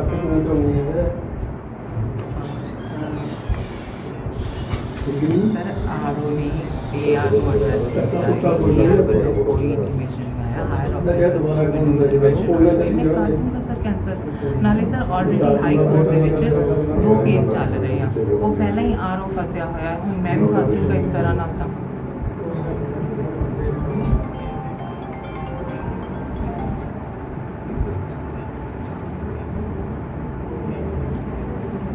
Hanno fatto un torneo. Sir RO ਨੇ AR ਨੂੰ address ਕੀਤਾ ਵੱਲੋਂ ਕੋਈ ਨਹੀਂ ਆਇਆ। ਹਾਇਰ ਆਫਿਸਰ ਸਰ ਕੈਂਸਲ ਨਾਲੇ ਸਰ ਆਲਰੇਡੀ ਹਾਈ ਕੋਰਟ ਦੇ ਵਿੱਚ ਦੋ ਕੇਸ ਚੱਲ ਰਹੇ ਆ। ਉਹ ਪਹਿਲਾਂ ਹੀ ਆਰਓ ਫਸਿਆ ਹੋਇਆ ਹੁਣ ਮੈਂ ਵੀ ਫਸ ਜੂਗਾ ਇਸ ਤਰ੍ਹਾਂ ਨਾਲ ਤਾਂ।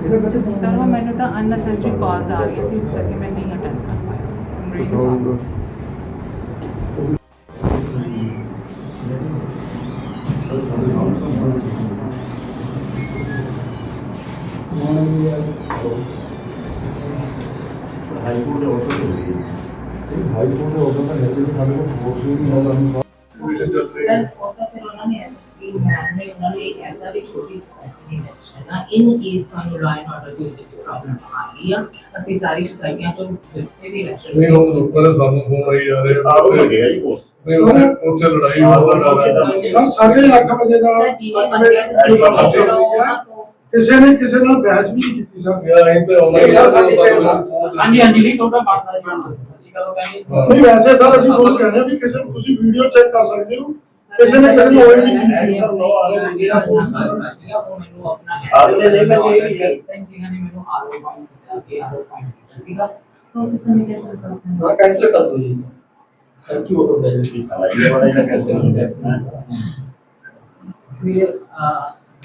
ਸਰ ਉਹ ਮੈਨੂੰ ਤਾਂ ਅਨਨੈਸੈਸਰੀ ਕਾਲਸ ਆ ਰਹੀਆਂ ਸੀ ਇਸ ਕਰਕੇ ਮੈਂ ਨਹੀਂ ਅਟੈਂਡ ਕਰ ਪਾਇਆ I'm really sorry. High court ਦੇ ਆਰਡਰ ਹੋ ਗਈ ਹਾਈਕੋਰਟ ਦੇ ਆਰਡਰ ਦਾ ਹੈ ਕਿ ਸਾਡੇ ਕੋਲ ਫੋਰਸ ਵੀ ਨਹੀਂ ਆਉਂਦਾ ਪੋਜੀਸ਼ਨ ਚੱਲ ਰਹੀ ਸਰ ਹੈ ਉਹ ਤਾਂ ਫਿਰ ਉਹਨਾਂ ਨੇ ਐਸਪੀ ਨੇ ਉਹਨਾਂ ਨੇ ਇਹ ਕਹਿੰਦਾ ਵੀ ਛੋਟੀ ਇਲੈਕਸ਼ਨ ਆ ਇਨ ਕੇਸ ਤੁਹਾਨੂੰ ਲਾਅ ਐਂਡ ਆਰਡਰ ਦੀ ਪ੍ਰੋਬਲਮ ਆ ਗਈ ਆ। ਅਸੀਂ ਸਾਰੀ ਸੁਸਾਇਟੀਆਂ ਚੋਂ ਜਿੱਥੇ ਵੀ ਇਲੈਕਸ਼ਨ ਨਹੀਂ ਹੁਣ ਲੋਕਾਂ ਦੇ ਸਾਨੂੰ ਫੋਨ ਆਈ ਜਾ ਰਹੇ ਆਰੋ ਲੱਗੇਗਾ ਜੀ ਕੋਰਸ ਨਹੀਂ ਉੱਥੇ ਲੜਾਈ ਹੋਣ ਦਾ ਡਰ ਹੈ। ਸਰ ਸਾਢੇ ਅੱਠ ਵਜੇ ਦਾ ਉਹਨਾਂ ਤੋਂ ਕਿਸੇ ਨੇ ਕਿਸੇ ਨਾਲ ਬਹਿਸ ਵੀ ਨਹੀਂ ਕੀਤੀ ਸਰ। ਯਾ ਅਸੀਂ ਤੇ ਆਉਣਾ ਹੀ ਆ ਸਾਨੂੰ ਸਾਨੂੰ ਫੋਨ ਹਾਂਜੀ ਹਾਂਜੀ ਨਹੀਂ ਤੁਹਾਡਾ ਬਾਤ ਹੈ। ਜੀ ਕਹਿੰਦੇ ਨਹੀਂ ਵੈਸੇ ਸਰ ਅਸੀਂ ਤੁਹਾਨੂੰ ਕਹਿੰਦੇ ਹਾਂ ਵੀ ਕਿਸੇ ਤੁਸੀਂ ਵੀਡੀਓ ਚੈੱਕ ਕਰ ਸਕਦੇ ਹੋ। ਕਿਸੇ ਨੇ ਕਿਸੇ ਨੂੰ ਹੋਈ ਨਹੀਂ ਕੀਤੀ ਉਹ ਮੈਨੂੰ ਆਪਣਾ ਆਰਓ ਨੇ ਮੈਂ ਇਹ ਵੀ ਹੈ। ਮੈਨੂੰ ਆਰਓ ਪੁਆਇੰਟ ਕੀਤਾ ਕਿ ਆਰਓ ਪੁਆਇੰਟ ਠੀਕ ਆ तो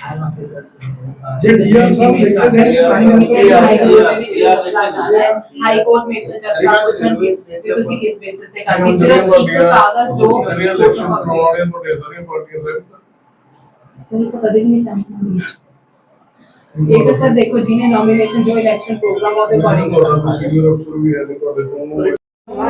जी डीआर साहब देखते थे हाई कोर्ट में ਤੁਸੀਂ ਕਿਸ ਬੇਸਿਸ ਤੇ ਕਰਦੇ ਸਿਰਫ ਇੱਕ ਕਾਗਜ਼ ਜੋ ਇਲੈਕਸ਼ਨ ਕਰਵਾਉਣ ਦੇ ਮੋਟੇ ਸਾਰੀਆਂ ਪਾਰਟੀਆਂ ਸਹਿਮਤ ਸਿਰਫ ਕਦੇ ਨਹੀਂ ਸਹਿਮਤ ਇਹ ਤਾਂ ਸਰ ਦੇਖੋ ਜਿਹਨੇ ਨੋਮੀਨੇਸ਼ਨ ਜੋ ਇਲੈਕਸ਼ਨ ਪ੍ਰੋਗਰਾਮ ਉਹਦੇ ਅਕੋਰਡਿੰਗ ਪ੍ਰੋਸੀਜਰ ਅਫਸਰ ਵੀ ਹੈ ਦੇਖੋ ਦੇਖੋ ਫੋਨ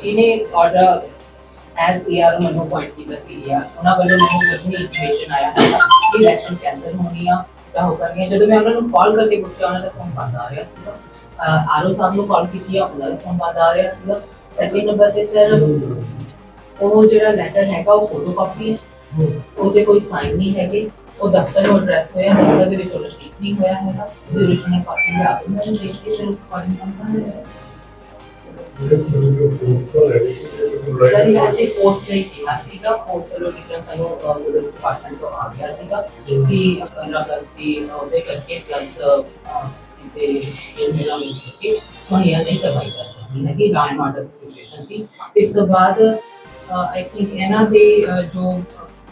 ਜਿਹਨੇ ਆਰਡਰ ਐਸ ਏਆਰ ਮੈਨੂੰ ਪੁਆਇੰਟ ਕੀਤਾ ਸੀ ਯਾਰ ਉਹਨਾਂ ਵੱਲੋਂ ਮੈਨੂੰ ਕੁਝ ਨਹੀਂ ਇੰਟੀਮੇਸ਼ਨ ਆਇਆ ਹੈ ਕਿ ਇਲੈਕਸ਼ਨ ਕੈਂਸਲ ਹੋਣੀ ਆ ਜਾਂ ਹੋ ਕਰਨੀ ਆ ਜਦੋਂ ਮੈਂ ਉਹਨਾਂ ਨੂੰ ਕਾਲ ਕਰਕੇ ਪੁੱਛਿਆ ਉਹਨਾਂ ਦਾ ਫੋਨ ਬੰਦ ਆ ਰਿਹਾ ਸੀਗਾ ਆਰਓ ਸਾਹਿਬ ਨੂੰ ਕਾਲ ਕੀਤੀ ਆ ਉਹਨਾਂ ਦਾ ਫੋਨ ਬੰਦ ਆ ਰਿਹਾ ਸੀਗਾ ਸੈਕਿੰਡ ਨੰਬਰ ਤੇ ਸਰ ਉਹ ਜਿਹੜਾ ਲੈਟਰ ਹੈਗਾ ਉਹ ਫੋਟੋ ਕਾਪੀ ਹੈ ਉਹਦੇ ਕੋਈ ਸਾਈਨ ਨਹੀਂ ਹੈਗੇ ਉਹ ਦਫ਼ਤਰ ਨੂੰ ਐਡਰੈਸ ਹੋਇਆ ਦਫ਼ਤਰ ਦੇ ਵਿੱਚ ਉਹ ਰਜਿਸਟਰ ਨਹੀਂ ਹੋਇਆ ਹੈਗਾ ਉਹਦੀ original ਕਾਪੀ ਲਿਆ ਕੇ ਮੈਂ ਦੇਖ ਕੇ ਫਿਰ ਉਸ ਅਕੋਰਡਿੰਗ ਕੰਮ ਕਰ ਰਿਹਾ ਸਰ ਇਹ ਤੇ ਪੋਸਟ ਲਈ ਕਿਹਾ ਸੀਗਾ ਪੋਸਟ ਲੋ ਰਿਟਰਨ ਸਾਨੂੰ ਪੁਲਿਸ ਡਿਪਾਰਟਮੈਂਟ ਤੋਂ ਆ ਗਿਆ ਸੀਗਾ ਕਿ 15 ਅਗਸਤ ਦੀ ਉਹਦੇ ਕਰਕੇ ਪਲੱਸ ਤੇ ਇਹ ਮੇਰਾ ਮਿਲ ਕੇ ਮੁਹੱਈਆ ਨਹੀਂ ਕਰਵਾਈ ਜਾ ਸਕਦੀ ਹੈ ਕਿ ਲਾਈਨ ਆਰਡਰ ਸਿਚੁਏਸ਼ਨ ਸੀ। ਇਸ ਤੋਂ ਬਾਅਦ ਆਈ ਥਿੰਕ ਇਹਨਾਂ ਦੇ ਜੋ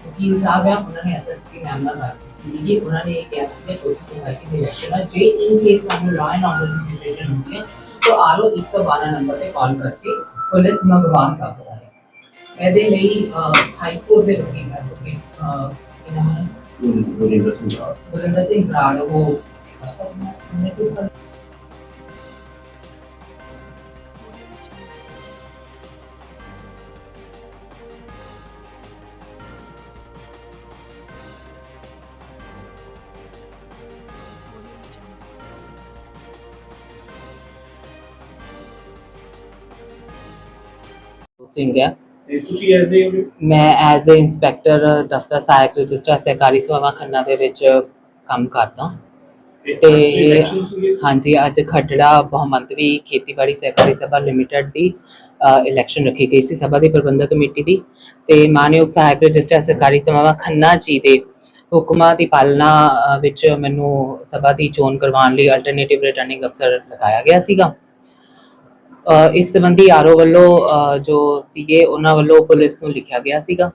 ਵਕੀਲ ਸਾਹਿਬ ਆ, ਉਹਨਾਂ ਨੇ ਐਸਐਸਪੀ ਮੈਮ ਨਾਲ ਗੱਲ ਕੀਤੀ ਉਹਨਾਂ ਨੇ ਇਹ ਕਿਹਾ ਕਿ ਛੋਟੀ ਸੁਸਾਇਟੀ ਦੇ ਇਲੈਕਸ਼ਨ ਜੇ ਇਨ ਕੇਸ ਤੁਹਾਨੂੰ ਲਾਅ ਆਰਡਰ ਦੀ ਸਿਚੁਏਸ਼ਨ ਹੁੰਦੀ ਹੈ ਤੋਂ ਆਰਓ 112 ਨੰਬਰ ਤੇ ਕਾਲ ਕਰਕੇ ਪੁਲਿਸ ਮੰਗਵਾ ਸਕਦਾ ਹੈ। ਇਹਦੇ ਲਈ ਹਾਈ ਕੋਰਟ ਦੇ ਵਕੀਲ ਐਡਵੋਕੇਟ ਇਹਨਾਂ ਨੂੰ ਗੁਰਿੰਦਰ ਸਿੰਘ ਬਰਾੜ ਉਹ ਉਹਨੇ ਕੋਈ ਸਿੰਘ ਹੈ। ਤੇ ਤੁਸੀਂ ਐਸੇ ਮੈਂ ਐਜ਼ ਅ ਇੰਸਪੈਕਟਰ ਦਫਤਰ ਸਹਾਇਕ ਰਜਿਸਟਰ ਸਹਿਕਾਰੀ ਸਭਾਵਾਂ ਖੰਨਾ ਦੇ ਵਿੱਚ ਕੰਮ ਕਰਦਾ ਤੇ ਹਾਂਜੀ ਅੱਜ ਖੱਟੜਾ ਬਹੁਮੰਤਵੀ ਖੇਤੀਬਾੜੀ ਸਹਿਕਾਰੀ ਸਭਾ ਲਿਮਟਿਡ ਦੀ ਇਲੈਕਸ਼ਨ ਰੱਖੀ ਗਈ ਸੀ ਸਭਾ ਦੀ ਪ੍ਰਬੰਧਕ ਕਮੇਟੀ ਦੀ। ਤੇ ਮਾਨਯੋਗ ਸਹਾਇਕ ਰਜਿਸਟਰ ਸਹਿਕਾਰੀ ਸਭਾਵਾਂ ਖੰਨਾ ਜੀ ਦੇ ਹੁਕਮਾਂ ਦੀ ਪਾਲਣਾ ਵਿੱਚ ਮੈਨੂੰ ਸਭਾ ਦੀ ਚੋਣ ਕਰਵਾਉਣ ਲਈ ਅਲਟਰਨੇਟਿਵ ਰਿਟਰਨਿੰਗ ਅਫਸਰ ਲਗਾਇਆ ਗਿਆ ਸੀਗਾ। ਇਸ ਸੰਬੰਧੀ ਆਰਓ ਵੱਲੋਂ ਜੋ ਸੀਗੇ ਉਹਨਾਂ ਵੱਲੋਂ ਪੁਲਿਸ ਨੂੰ ਲਿਖਿਆ ਗਿਆ ਸੀਗਾ।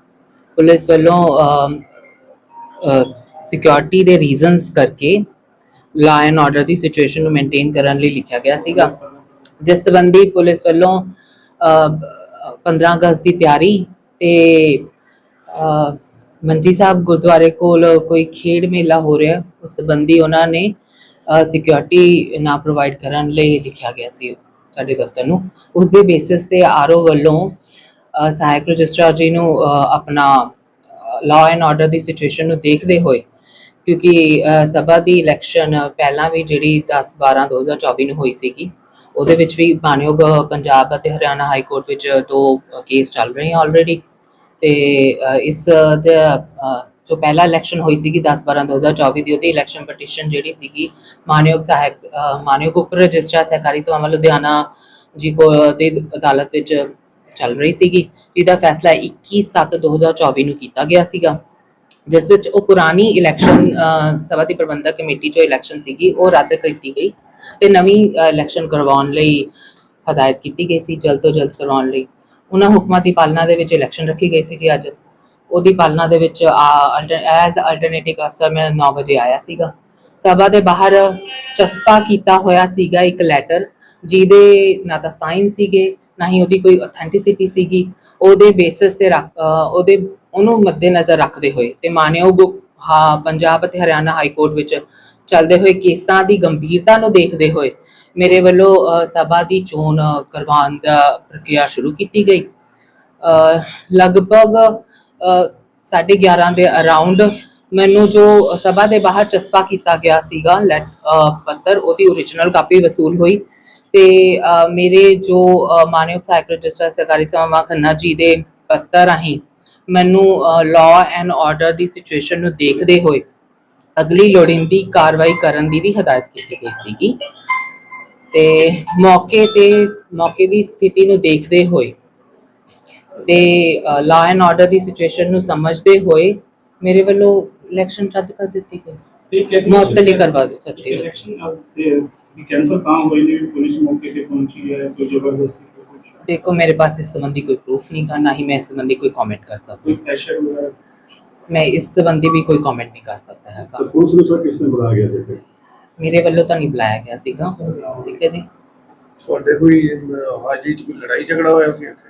ਪੁਲਿਸ ਵੱਲੋਂ ਸਿਕਿਉਰਿਟੀ ਦੇ ਰੀਜ਼ਨਸ ਕਰਕੇ ਲਾਅ ਐਂਡ ਆਰਡਰ ਦੀ ਸਿਚੁਏਸ਼ਨ ਨੂੰ ਮੇਨਟੇਨ ਕਰਨ ਲਈ ਲਿਖਿਆ ਗਿਆ ਸੀਗਾ। ਜਿਸ ਸੰਬੰਧੀ ਪੁਲਿਸ ਵੱਲੋਂ ਅ, 15 ਅਗਸਤ ਦੀ ਤਿਆਰੀ ਤੇ ਮੰਜੀ ਸਾਹਿਬ ਗੁਰਦੁਆਰੇ ਕੋਲ ਕੋਈ ਖੇਡ ਮੇਲਾ ਹੋ ਰਿਹਾ ਉਸ ਸੰਬੰਧੀ ਉਹਨਾਂ ਨੇ ਸਿਕਿਉਰਿਟੀ ਨਾ ਪ੍ਰੋਵਾਈਡ ਕਰਨ ਲਈ ਲਿਖਿਆ ਗਿਆ ਸੀ। ਸਾਡੇ ਦਫ਼ਤਰ ਨੂੰ। ਉਸ ਦੇ ਬੇਸਿਸ ਤੇ ਆਰਓ ਵੱਲੋਂ ਸਹਾਇਕ ਰਜਿਸਟਰਾਰ ਜੀ ਨੂੰ ਆਪਣਾ ਲਾਅ ਐਂਡ ਆਰਡਰ ਦੀ ਸਿਚੁਏਸ਼ਨ ਨੂੰ ਦੇਖਦੇ ਹੋਏ, ਕਿਉਂਕਿ ਸਭਾ ਦੀ ਇਲੈਕਸ਼ਨ ਪਹਿਲਾਂ ਵੀ ਜਿਹੜੀ 10 12 2024 ਨੂੰ ਹੋਈ ਸੀਗੀ, ਉਹਦੇ ਵਿੱਚ ਵੀ ਮਾਨਯੋਗ ਪੰਜਾਬ ਅਤੇ ਹਰਿਆਣਾ ਹਾਈ ਕੋਰਟ ਵਿੱਚ ਦੋ ਕੇਸ ਚੱਲ ਰਹੇ ਹਨ ਆਲਰੇਡੀ ਤੇ ਇਸ ਦੇ ਜੋ ਪਹਿਲਾ ਇਲੈਕਸ਼ਨ ਹੋਈ ਸੀਗੀ 10 12 2024 ਦੀ, ਉਹਦੀ ਇਲੈਕਸ਼ਨ ਪਟੀਸ਼ਨ ਜਿਹੜੀ ਸੀਗੀ ਮਾਨਯੋਗ ਸਹਾਇਕ ਮਾਨਯੋਗ ਉਪ ਰਜਿਸਟਰਾਰ ਸਹਿਕਾਰੀ ਸਭਾਵਾਂ ਲੁਧਿਆਣਾ ਜੀ ਕੋ ਦੀ ਅਦਾਲਤ ਵਿੱਚ ਚੱਲ ਰਹੀ ਸੀਗੀ, ਜਿਹਦਾ ਫੈਸਲਾ 21 7 2024 ਨੂੰ ਕੀਤਾ ਗਿਆ ਸੀਗਾ। ਜਿਸ ਵਿੱਚ ਉਹ ਪੁਰਾਣੀ ਇਲੈਕਸ਼ਨ ਸਭਾ ਦੀ ਪ੍ਰਬੰਧਕ ਕਮੇਟੀ ਜੋ ਇਲੈਕਸ਼ਨ ਸੀਗੀ, ਉਹ ਰੱਦ ਕੀਤੀ ਗਈ ਤੇ ਨਵੀਂ ਇਲੈਕਸ਼ਨ ਕਰਵਾਉਣ ਲਈ ਹਦਾਇਤ ਕੀਤੀ ਗਈ ਸੀ, ਜਲਦ ਤੋਂ ਜਲਦ ਕਰਵਾਉਣ ਲਈ। ਉਹਨਾਂ ਹੁਕਮਾਂ ਦੀ ਪਾਲਣਾ ਦੇ ਵਿੱਚ ਇਲੈਕਸ਼ਨ ਰੱਖੀ ਗਈ ਸੀ ਜੀ ਅੱਜ। ਉਹਦੀ ਪਾਲਣਾ ਦੇ ਵਿੱਚ ਐਜ਼ ਅਲਟਰਨੇਟਿਵ ਅਫਸਰ ਮੈਂ 9 ਵਜੇ ਆਇਆ ਸੀਗਾ। ਸਭਾ ਦੇ ਬਾਹਰ ਚਸਪਾ ਕੀਤਾ ਹੋਇਆ ਸੀਗਾ ਇੱਕ ਲੈਟਰ ਜਿਹਦੇ ਨਾ ਤਾਂ ਸਾਈਨ ਸੀਗੇ, ਨਾ ਹੀ ਉਹਦੀ ਕੋਈ ਅਥੈਂਟਿਸਿਟੀ ਸੀਗੀ। ਉਹਦੇ ਬੇਸਿਸ ਤੇ ਰੱਖ- ਉਹਦੇ, ਉਹਨੂੰ ਮੱਦੇਨਜ਼ਰ ਰੱਖਦੇ ਹੋਏ, ਤੇ ਮਾਨਯੋਗ ਹਾਂ, ਪੰਜਾਬ ਅਤੇ ਹਰਿਆਣਾ ਹਾਈ ਕੋਰਟ ਵਿੱਚ ਚੱਲਦੇ ਹੋਏ ਕੇਸਾਂ ਦੀ ਗੰਭੀਰਤਾ ਨੂੰ ਦੇਖਦੇ ਹੋਏ ਮੇਰੇ ਵੱਲੋਂ ਸਭਾ ਦੀ ਚੋਣ ਕਰਵਾਉਣ ਦਾ ਪ੍ਰਕਿਰਿਆ ਸ਼ੁਰੂ ਕੀਤੀ ਗਈ। ਲਗਭਗ ਅਹ, ਸਾਢੇ 11 ਦੇ ਅਰਾਊਂਡ ਮੈਨੂੰ ਜੋ ਸਭਾ ਦੇ ਬਾਹਰ ਚਸਪਾ ਕੀਤਾ ਗਿਆ ਸੀਗਾ ਲੈਟ ਪੱਤਰ ਉਹਦੀ ਓਰੀਜਨਲ ਕਾਪੀ ਵਸੂਲ ਹੋਈ। ਤੇ ਮੇਰੇ ਜੋ ਮਾਨਯੋਗ ਸਹਾਇਕ ਰਜਿਸਟਰ ਸਰਕਾਰੀ ਸਭਾਵਾਂ ਖੰਨਾ ਜੀ ਦੇ ਪੱਤਰ ਰਾਹੀਂ ਮੈਨੂੰ ਲਾਅ ਐਂਡ ਆਰਡਰ ਦੀ ਸਿਚੁਏਸ਼ਨ ਨੂੰ ਦੇਖਦੇ ਹੋਏ ਅਗਲੀ ਲੋੜੀਂਦੀ ਕਾਰਵਾਈ ਕਰਨ ਦੀ ਵੀ ਹਦਾਇਤ ਕੀਤੀ ਗਈ ਸੀਗੀ। ਤੇ ਮੌਕੇ ਤੇ ਮੌਕੇ ਦੀ ਸਥਿਤੀ ਨੂੰ ਦੇਖਦੇ ਹੋਏ ਤੇ ਲਾਅ ਐਂਡ ਆਰਡਰ ਦੀ ਸਿਚੁਏਸ਼ਨ ਨੂੰ ਸਮਝਦੇ ਹੋਏ ਮੇਰੇ ਵੱਲੋਂ ਇਲੈਕਸ਼ਨ ਰੱਦ ਕਰ ਦਿੱਤੀ ਗਈ। ਠੀਕ ਹੈ ਮੁਅੱਤਲੀ ਕਰਵਾ ਦਿੱਤੀ ਗਈ। ਇਲੈਕਸ਼ਨ ਤੇ ਕੈਂਸਲ ਤਾਂ ਹੋਈ ਨਹੀਂ ਪੁਲਿਸ ਮੌਕੇ ਤੇ ਪਹੁੰਚੀ ਹੈ ਕੋਈ ਜ਼ਬਰਦਸਤੀ ਦੇਖੋ ਮੇਰੇ ਪਾਸ ਇਸ ਸੰਬੰਧੀ ਕੋਈ ਪ੍ਰੂਫ ਨਹੀਂ ਕਰਨਾ ਹੀ ਮੈਂ ਇਸ ਸੰਬੰਧੀ ਕੋਈ ਕਮੈਂਟ ਕਰ ਸਕਦਾ। ਕੋਈ ਪ੍ਰੈਸ਼ਰ ਵਗੈਰਾ? ਮੈਂ ਇਸ ਸੰਬੰਧੀ ਵੀ ਕੋਈ ਕਮੈਂਟ ਨਹੀਂ ਕਰ ਸਕਦਾ ਹੈਗਾ। ਪੁਲਿਸ ਨੂੰ ਸਰ ਕਿਸ ਨੇ ਬੁਲਾਇਆ ਗਿਆ ਸੀ ਫਿਰ ਮੇਰੇ ਵੱਲੋਂ ਤਾਂ ਨਹੀਂ ਬੁਲਾਇਆ ਗਿਆ ਸੀਗਾ। ਠੀਕ ਹੈ ਜੀ। ਤੁਹਾਡੇ ਕੋਈ ਹਾਜੀ ਚ ਕੋਈ ਲੜਾਈ ਝਗੜਾ ਹੋਇਆ ਸੀ ਇੱਥੇ?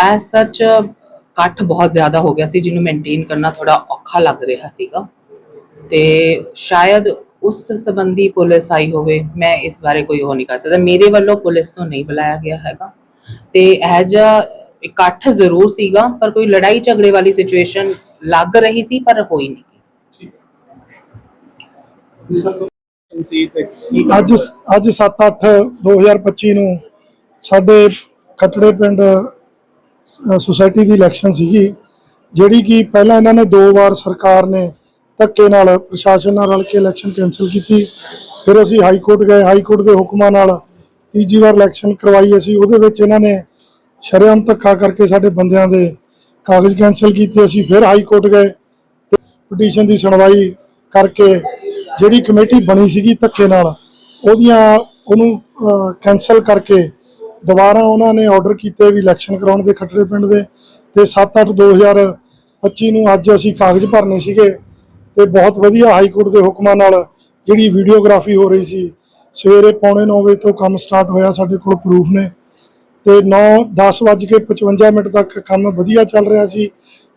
ਐਸ ਸੱਚ ਇਕੱਠ ਬਹੁਤ ਜ਼ਿਆਦਾ ਹੋ ਗਿਆ ਸੀ, ਜਿਹਨੂੰ ਮੇਨਟੇਨ ਕਰਨਾ ਥੋੜਾ ਔਖਾ ਲੱਗ ਰਿਹਾ ਸੀਗਾ। ਤੇ ਸ਼ਾਇਦ ਉਸ ਸੰਬੰਧੀ ਪੁਲਿਸ ਆਈ ਹੋਵੇ, ਮੈਂ ਇਸ ਬਾਰੇ ਕੋਈ ਉਹ ਨਹੀਂ ਕਰ ਸਕਦਾ। ਮੇਰੇ ਵੱਲੋਂ ਪੁਲਿਸ ਨੂੰ ਨਹੀਂ ਬੁਲਾਇਆ ਗਿਆ ਹੈਗਾ। ਤੇ ਇਹ ਜਿਹਾ ਇਕੱਠ ਜ਼ਰੂਰ ਸੀਗਾ, ਪਰ ਕੋਈ ਲੜਾਈ ਝਗੜੇ ਵਾਲੀ ਸਿਚੁਏਸ਼ਨ ਲੱਗ ਰਹੀ ਸੀ, ਪਰ ਹੋਈ ਨਹੀਂ। ਸੀ ਤੇ ਕੀ ਅੱਜ ਅੱਜ 7-8 2025 ਨੂੰ ਸਾਡੇ ਖੱਟੜੇ ਪਿੰਡ ਸੁਸਾਇਟੀ ਦੀ ਇਲੈਕਸ਼ਨ ਸੀਗੀ, ਜਿਹੜੀ ਕਿ ਪਹਿਲਾਂ ਇਹਨਾਂ ਨੇ ਦੋ ਵਾਰ ਸਰਕਾਰ ਨੇ ਧੱਕੇ ਨਾਲ ਪ੍ਰਸ਼ਾਸਨ ਨਾਲ ਰਲ ਕੇ ਇਲੈਕਸ਼ਨ ਕੈਨਸਲ ਕੀਤੀ, ਫਿਰ ਅਸੀਂ ਹਾਈ ਕੋਰਟ ਗਏ ਹਾਈ ਕੋਰਟ ਦੇ ਹੁਕਮਾਂ ਨਾਲ ਤੀਜੀ ਵਾਰ ਇਲੈਕਸ਼ਨ ਕਰਵਾਈ ਅਸੀਂ, ਉਹਦੇ ਵਿੱਚ ਇਹਨਾਂ ਨੇ ਸ਼ਰੇਆਮ ਧੱਕਾ ਕਰਕੇ ਸਾਡੇ ਬੰਦਿਆਂ ਦੇ ਕਾਗਜ਼ ਕੈਨਸਲ ਕੀਤੇ, ਅਸੀਂ ਫਿਰ ਹਾਈ ਕੋਰਟ ਗਏ ਤੇ ਪਟੀਸ਼ਨ ਦੀ ਸੁਣਵਾਈ ਕਰਕੇ ਜਿਹੜੀ ਕਮੇਟੀ ਬਣੀ ਸੀਗੀ ਧੱਕੇ ਨਾਲ, ਉਹਦੀਆਂ ਉਹਨੂੰ ਕੈਨਸਲ ਕਰਕੇ ਦੁਬਾਰਾ ਉਹਨਾਂ ਨੇ ਆਰਡਰ ਕੀਤੇ ਵੀ ਇਲੈਕਸ਼ਨ ਕਰਾਉਣ ਦੇ ਖੱਟੜੇ ਪਿੰਡ ਦੇ ਤੇ 7-8 2025 ਨੂੰ ਅੱਜ ਅਸੀਂ ਕਾਗਜ਼ ਭਰਨੇ ਸੀਗੇ ਤੇ ਬਹੁਤ ਵਧੀਆ ਹਾਈ ਕੋਰਟ ਦੇ ਹੁਕਮਾਂ ਨਾਲ ਜਿਹੜੀ ਵੀਡੀਓਗ੍ਰਾਫੀ ਹੋ ਰਹੀ ਸੀ, ਸਵੇਰੇ ਪੌਣੇ 9 ਵਜੇ ਤੋਂ ਕੰਮ ਸਟਾਰਟ ਹੋਇਆ ਸਾਡੇ ਕੋਲ ਪ੍ਰੂਫ ਨੇ ਤੇ 9 10 ਵੱਜ ਕੇ 55 ਮਿੰਟ ਤੱਕ ਕੰਮ ਵਧੀਆ ਚੱਲ ਰਿਹਾ ਸੀ,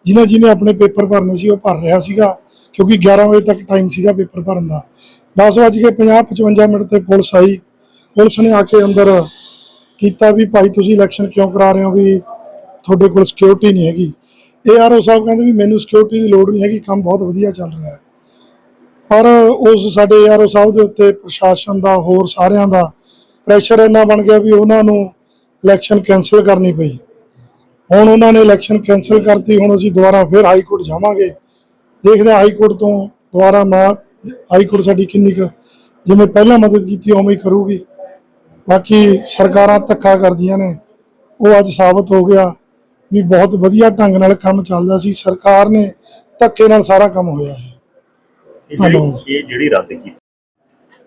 ਜਿਨ੍ਹਾਂ ਜਿਹਨੇ ਆਪਣੇ ਪੇਪਰ ਭਰਨੇ ਸੀ ਉਹ ਭਰ ਰਿਹਾ ਸੀਗਾ, ਕਿਉਂਕਿ 11 ਵਜੇ ਤੱਕ ਟਾਈਮ ਸੀਗਾ ਪੇਪਰ ਭਰਨ ਦਾ। 10 ਵੱਜ ਕੇ 50 55 ਮਿੰਟ ਤੇ ਪੁਲਿਸ ਆਈ, ਪੁਲਿਸ ਨੇ ਆ ਕੇ ਅੰਦਰ ਕੀਤਾ ਵੀ ਭਾਈ ਤੁਸੀਂ ਇਲੈਕਸ਼ਨ ਕਿਉਂ ਕਰਾ ਰਹੇ ਹੋ ਵੀ ਤੁਹਾਡੇ ਕੋਲ ਸਿਕਿਉਰਿਟੀ ਨਹੀਂ ਹੈਗੀ? ਏਆਰਓ ਸਾਹਿਬ ਕਹਿੰਦੇ ਵੀ ਮੈਨੂੰ ਸਿਕਿਉਰਿਟੀ ਦੀ ਲੋੜ ਨਹੀਂ ਹੈਗੀ, ਕੰਮ ਬਹੁਤ ਵਧੀਆ ਚੱਲ ਰਿਹਾ ਹੈ। ਪਰ ਉਸ ਸਾਡੇ ਏਆਰਓ ਸਾਹਿਬ ਦੇ ਉੱਤੇ ਪ੍ਰਸ਼ਾਸਨ ਦਾ, ਹੋਰ ਸਾਰਿਆਂ ਦਾ ਪ੍ਰੈਸ਼ਰ ਇੰਨਾ ਬਣ ਗਿਆ ਵੀ ਉਹਨਾਂ ਨੂੰ ਇਲੈਕਸ਼ਨ ਕੈਨਸਲ ਕਰਨੀ ਪਈ। ਹੁਣ ਉਹਨਾਂ ਨੇ ਇਲੈਕਸ਼ਨ ਕੈਨਸਲ ਕਰਤੀ, ਹੁਣ ਅਸੀਂ ਦੁਬਾਰਾ ਫਿਰ ਹਾਈ ਕੋਰਟ ਜਾਵਾਂਗੇ। ਦੇਖਦੇ ਹਾਂ ਹਾਈ ਕੋਰਟ ਤੋਂ ਦੁਬਾਰਾ ਮਾ ਹਾਈ ਕੋਰਟ ਸਾਡੀ ਕਿੰਨੀ ਕੁ ਜਿਵੇਂ ਪਹਿਲਾਂ ਮਦਦ ਕੀਤੀ, ਉਵੇਂ ਹੀ ਕਰੂਗੀ। ਬਾਕੀ ਸਰਕਾਰਾਂ ਧੱਕਾ ਕਰਦੀਆਂ ਨੇ। ਉਹ ਅੱਜ ਸਾਬਤ ਹੋ ਗਿਆ ਵੀ ਬਹੁਤ ਵਧੀਆ ਢੰਗ ਨਾਲ ਕੰਮ ਚੱਲਦਾ ਸੀ। ਸਰਕਾਰ ਨੇ ਧੱਕੇ ਨਾਲ ਸਾਰਾ ਕੰਮ ਹੋਇਆ ਹੈ। ਇਹ ਜਿਹੜੀ ਧੰਨਵਾਦ। ਇਹ ਜਿਹੜੀ ਰੱਦ ਕੀਤੀ।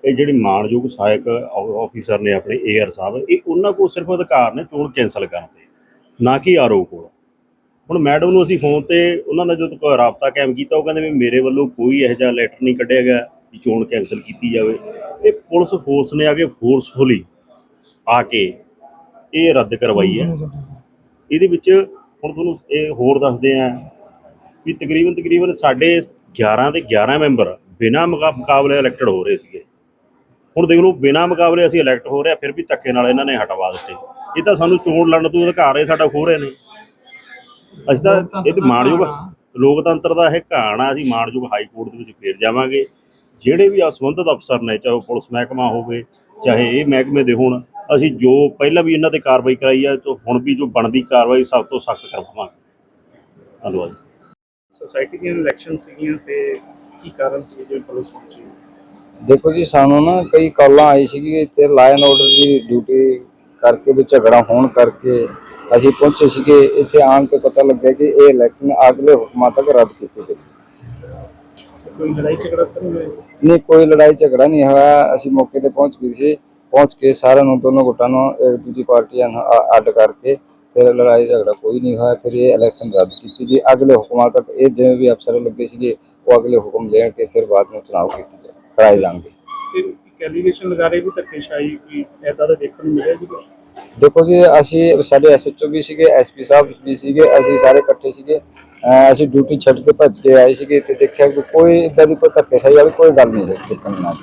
ਇਹ ਜਿਹੜੀ ਮਾਣਯੋਗ ਸਹਾਇਕ ਆਫੀਸਰ ਨੇ ਆਪਣੇ ਏਆਰ ਸਾਹਿਬ ਇਹ ਉਹਨਾਂ ਕੋਲ ਸਿਰਫ ਅਧਿਕਾਰ ਨੇ ਚੋਣ ਕੈਨਸਲ ਕਰਨ ਦੇ ਨਾ ਕਿ ਆਰਓ ਕੋਲ। ਹੁਣ ਮੈਡਮ ਨੂੰ ਅਸੀਂ ਫੋਨ ਤੇ ਉਹਨਾਂ ਨਾਲ ਜਦੋਂ ਕੋਈ ਰਾਬਤਾ ਕਾਇਮ ਕੀਤਾ ਉਹ ਕਹਿੰਦੇ ਵੀ ਮੇਰੇ ਵੱਲੋਂ ਕੋਈ ਇਹੋ ਜਿਹਾ ਲੈਟਰ ਨਹੀਂ ਕੱਢਿਆ ਗਿਆ ਵੀ ਚੋਣ ਕੈਨਸਲ ਕੀਤੀ ਜਾਵੇ। ਇਹ ਪੁਲਿਸ ਫੋਰਸ ਨੇ ਆ ਕੇ ਫੋਰਸਫੁਲੀ ਆ ਕੇ ਇਹ ਰੱਦ ਕਰਵਾਈ ਹੈ। ਇਹਦੇ ਵਿੱਚ ਹੁਣ ਤੁਹਾਨੂੰ ਇਹ ਹੋਰ ਦੱਸਦੇ ਆ ਵੀ ਤਕਰੀਬਨ ਤਕਰੀਬਨ ਸਾਡੇ 11 ਦੇ 11 ਮੈਂਬਰ ਬਿਨਾਂ ਮੁਕਾ- ਮੁਕਾਬਲੇ ਇਲੈਕਟਡ ਹੋ ਰਹੇ ਸੀਗੇ। ਹੁਣ ਦੇਖ ਲਓ, ਬਿਨਾਂ ਮੁਕਾਬਲੇ ਅਸੀਂ ਇਲੈਕਟ ਹੋ ਰਹੇ ਆ ਫਿਰ ਵੀ ਧੱਕੇ ਨਾਲ ਇਹਨਾਂ ਨੇ ਹਟਵਾ ਦਿੱਤੇ। ਇਹ ਤਾਂ ਸਾਨੂੰ ਚੋਣ ਲੜਨ ਤੋਂ ਅਧਿਕਾਰ ਹੈ, ਸਾਡਾ ਖੋ ਰਹੇ ਨੇ ਅਸੀਂ ਤਾਂ ਇਹ ਤੇ ਮਾਣਯੋਗ ਲੋਕਤੰਤਰ ਦਾ ਇਹ ਘਾਣ ਆ, ਅਸੀਂ ਮਾਣਯੋਗ ਹਾਈ ਕੋਰਟ ਦੇ ਵਿੱਚ ਫੇਰ ਜਾਵਾਂਗੇ। ਜਿਹੜੇ ਵੀ ਆ ਸੰਬੰਧਿਤ ਅਫਸਰ ਨੇ, ਚਾਹੇ ਉਹ ਪੁਲਿਸ ਮਹਿਕਮਾ ਹੋਵੇ, ਚਾਹੇ ਇਹ ਮਹਿਕਮੇ ਦੇ ਹੋਣ ਅਸੀਂ ਜੋ ਪਹਿਲਾਂ ਵੀ ਇਹਨਾਂ ਤੇ ਕਾਰਵਾਈ ਕਰਾਈ ਹੈ ਤੋਂ ਹੁਣ ਵੀ ਜੋ ਬਣਦੀ ਕਾਰਵਾਈ ਸਭ ਤੋਂ ਸਖਤ ਕਰਵਾਵਾਂਗੇ ਧੰਨਵਾਦ ਸੋਸਾਇਟੀ ਦੀਆਂ ਇਲੈਕਸ਼ਨ ਸੀਗੀਆਂ ਤੇ ਕੀ ਕਾਰਨ ਸੀ ਜੇ ਪੁਲਿਸ ਪਹੁੰਚੀ ਦੇਖੋ ਜੀ ਸਾਨੂੰ ਨਾ ਕਈ ਕਾਲਾਂ ਆਈ ਸੀਗੀ ਇੱਥੇ ਲਾਇਨ ਆਰਡਰ ਦੀ ਡਿਊਟੀ ਕਰਕੇ ਵੀ ਝਗੜਾ ਹੋਣ ਕਰਕੇ ਅਸੀਂ ਪਹੁੰਚੇ ਸੀਗੇ। ਇੱਥੇ ਆਉਣ ਤੇ ਪਤਾ ਲੱਗਿਆ ਕਿ ਇਹ ਇਲੈਕਸ਼ਨ ਅਗਲੇ ਹੁਕਮਾਂ ਤੱਕ ਰੱਦ ਕੀਤੀ ਗਈ ਕੋਈ ਲੜਾਈ ਝਗੜਾ ਤਾਂ ਨਹੀਂ ਹੋਇਆ? ਨਹੀਂ ਕੋਈ ਲੜਾਈ ਝਗੜਾ ਨਹੀਂ ਹੋਇਆ। ਅਸੀਂ ਮੌਕੇ ਤੇ ਪਹੁੰਚ ਗਏ ਸੀ। ਪਹੁੰਚ ਕੇ ਸਾਰਿਆਂ ਨੂੰ ਦੋਨੋਂ ਗੁੱਟਾਂ ਨੂੰ ਇੱਕ ਦੂਜੀ ਪਾਰਟੀਆਂ ਨੂੰ ਅ- ਅੱਡ ਕਰਕੇ ਫਿਰ ਲੜਾਈ ਝਗੜਾ ਕੋਈ ਨਹੀਂ ਹੋਇਆ। ਫਿਰ ਇਹ ਇਲੈਕਸ਼ਨ ਰੱਦ ਕੀਤੀ ਜੀ ਅਗਲੇ ਹੁਕਮਾਂ ਤੱਕ ਇਹ ਜਿਵੇਂ ਵੀ ਅਫਸਰ ਲੱਗੇ ਸੀਗੇ ਉਹ ਅਗਲੇ ਹੁਕਮ ਲੈਣ ਕੇ ਫਿਰ ਬਾਅਦ ਨੂੰ ਚੁਣਾਵ ਕੀਤੇ ਜਾ- ਕਰਾਏ ਜਾਣਗੇ। ਐਲੀਗੇਸ਼ਨ ਲਗਾ ਰਹੇ ਵੀ ਧੱਕੇਸ਼ਾਹੀ ਕੋਈ ਐਦਾਂ ਦਾ ਦੇਖਣ ਨੂੰ ਮਿਲਿਆ ਜੀ ਕੁਛ? ਦੇਖੋ ਜੀ ਅਸੀਂ ਸਾਡੇ ਐਸਐਚਓ ਵੀ ਸੀਗੇ ਐਸਪੀ ਸਾਹਿਬ ਵੀ ਸੀਗੇ ਅਸੀਂ ਸਾਰੇ ਇਕੱਠੇ ਸੀਗੇ। ਅਸੀਂ ਡਿਊਟੀ ਛੱਡ ਕੇ ਭੱਜ ਕੇ ਆਏ ਸੀਗੇ। ਇੱਥੇ ਦੇਖਿਆ ਕਿ ਕੋਈ ਇਦਾਂ ਦੀ ਕੋਈ ਧੱਕੇਸ਼ਾਹੀ ਵਾਲੀ ਕੋਈ ਗੱਲ ਨਹੀਂ ਦੇਖਣ ਨਾਲ